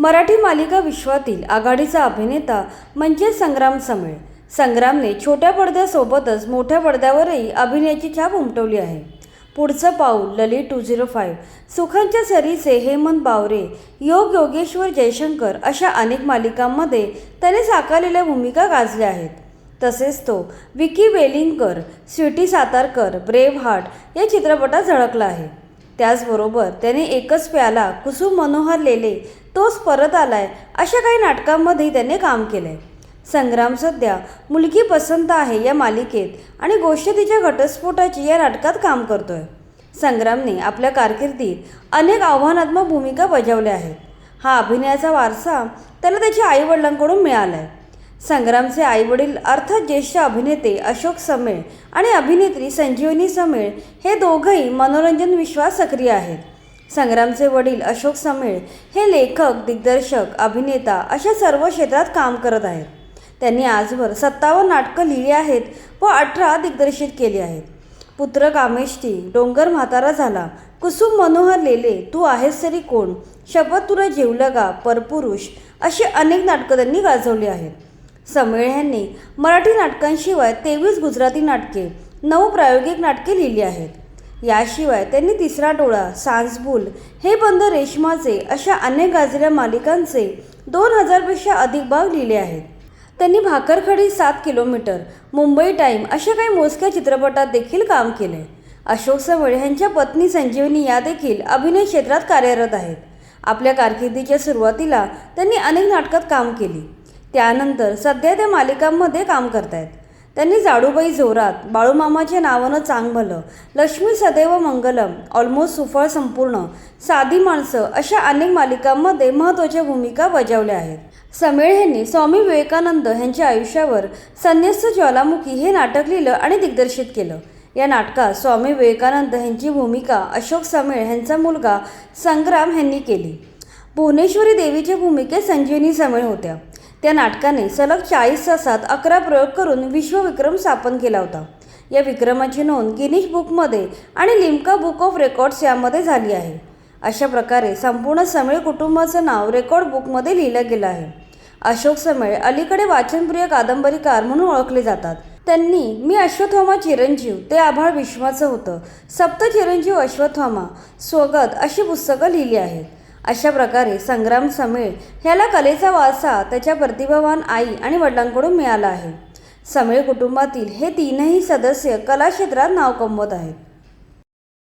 मराठी मालिका विश्वातील आघाडीचा अभिनेता म्हणजे संग्राम समेळ. संग्रामने छोट्या पडद्यासोबतच मोठ्या पडद्यावरही अभिनयाची छाप उमटवली आहे. पुढचं पाऊल ललित टू झिरो फाईव्ह. सुखांच्या सरीचे हेमंत बावरे योग योगेश्वर जयशंकर अशा अनेक मालिकांमध्ये त्याने साकारलेल्या भूमिका गाजल्या आहेत. तसेच तो विकी वेलिंगकर स्वीटी सातारकर ब्रेव्ह हार्ट या चित्रपटात झळकला आहे. त्याचबरोबर त्याने एकच प्याला कुसुम मनोहर लेले तोच परत आलाय अशा काही नाटकांमध्ये त्याने काम केलंय. संग्राम सध्या मुलगी पसंत आहे या मालिकेत आणि गोष्ट तिच्या घटस्फोटाची या नाटकात काम करतोय. संग्रामने आपल्या कारकिर्दीत अनेक आव्हानात्मक भूमिका बजावल्या आहेत. हा अभिनयाचा वारसा त्याला त्याच्या आईवडिलांकडून मिळाला आहे संग्रामचे आईवडील अर्थात ज्येष्ठ अभिनेते अशोक समेळ आणि अभिनेत्री संजीवनी समेळ हे दोघंही मनोरंजन विश्वास सक्रिय आहेत. संग्रामचे वडील अशोक समेळ हे लेखक दिग्दर्शक अभिनेता अशा सर्व क्षेत्रात काम करत आहेत. त्यांनी आजवर सत्तावन्न नाटकं लिहिली आहेत व अठरा दिग्दर्शित केली आहेत. पुत्र कामेष्टी डोंगर म्हातारा झाला कुसुम मनोहर लेले तू आहेस तरी कोण? शपथ तुला जेवलं परपुरुष अशी अनेक नाटकं त्यांनी गाजवली आहेत. समेळ यांनी मराठी नाटकांशिवाय तेवीस गुजराती नाटके नऊ प्रायोगिक नाटके लिहिली आहेत. याशिवाय त्यांनी तिसरा डोळा सांसबूल हे बंद रेशमाचे अशा अनेक गाजलेल्या मालिकांचे दोन हजारपेक्षा अधिक भाग लिहिले आहेत. त्यांनी भाकरखडी सात किलोमीटर मुंबई टाईम अशा काही मोजक्या चित्रपटात देखील काम केले. अशोक समेळ यांच्या पत्नी संजीवनी या देखील अभिनय क्षेत्रात कार्यरत आहेत. आपल्या कारकिर्दीच्या सुरुवातीला त्यांनी अनेक नाटकात काम केली. त्यानंतर सध्या त्या मालिकांमध्ये काम करतायत. त्यांनी जाडूबाई जोरात बाळूमामाच्या नावानं चांग भलं लक्ष्मी सदैव मंगलम ऑलमोस्ट सुफळ संपूर्ण साधी माणसं अशा अनेक मालिकांमध्ये महत्त्वाच्या भूमिका बजावल्या आहेत. समेळ यांनी स्वामी विवेकानंद यांच्या आयुष्यावर संन्यस्त ज्वालामुखी हे नाटक लिहिलं आणि दिग्दर्शित केलं. या नाटकात स्वामी विवेकानंद यांची भूमिका अशोक समेळ यांचा मुलगा संग्राम यांनी केली. भुवनेश्वरी देवीच्या भूमिकेत संजीवनी समेळ होत्या. त्या नाटकाने सलग चाळीस तासात अकरा प्रयोग करून विश्वविक्रम स्थापन केला होता. या विक्रमाची नोंद गिनीश बुकमध्ये आणि लिमका बुक ऑफ रेकॉर्ड्स यामध्ये झाली आहे. अशा प्रकारे संपूर्ण समेळ कुटुंबाचं नाव रेकॉर्ड बुकमध्ये लिहिलं गेलं आहे. अशोक समेळ अलीकडे वाचनप्रिय कादंबरीकार म्हणून ओळखले जातात. त्यांनी मी अश्वत्थामा चिरंजीव ते आभाळ विश्वाचं होतं. सप्त चिरंजीव अश्वत्थामा स्वगत अशी पुस्तकं लिहिली आहेत. अशा प्रकारे संग्राम समेळ ह्याला कलेचा वारसा त्याच्या प्रतिभावान आई आणि वडिलांकडून मिळाला आहे. समेळ कुटुंबातील हे तीनही सदस्य कलाक्षेत्रात नाव कमवत आहेत.